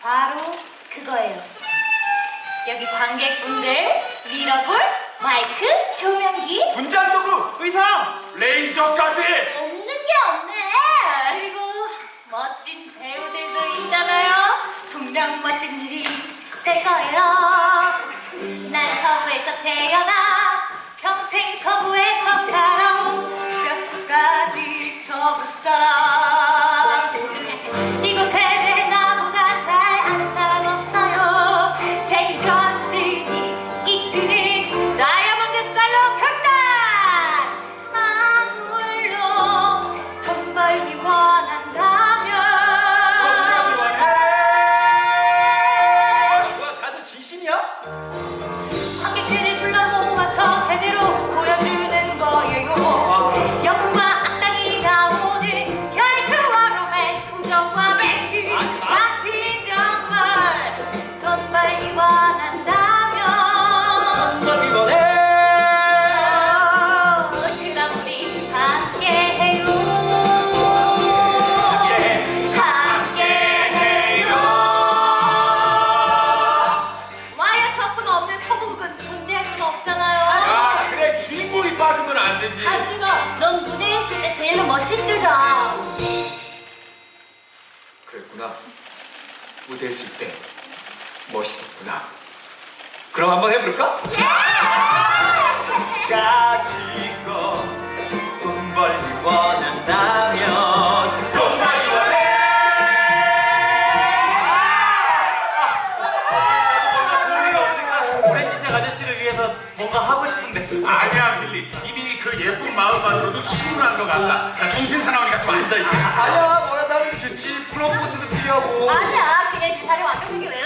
바로 그거예요. 여기 관객분들, 미러볼, 마이크, 조명기, 분장 도구, 의상, 레이저까지. 없는 게 없네. 그리고 멋진 배우들도 있잖아요. 분명 멋진 일이 될 거예요. 난 서부에서 태어나 평생 서부에서 살아온 뼛속까지 서부 사람. 관객들을 불러 모아서 제대로 보여주는 하준아, 넌 무대에 있을 때 제일 멋있더라. 그랬구나. 무대에 있을 때 멋있었구나. 그럼 한번 해볼까? 가지 싶은데. 아니야 빌리 이미 그 예쁜 마음만으로도 충분한 것 같다 야, 정신 사나우니까 좀 앉아있어 아니야 뭐라도 하는 게 좋지. 프롬포트도 필요하고. 아니야, 그냥 기사를 완벽하게 외우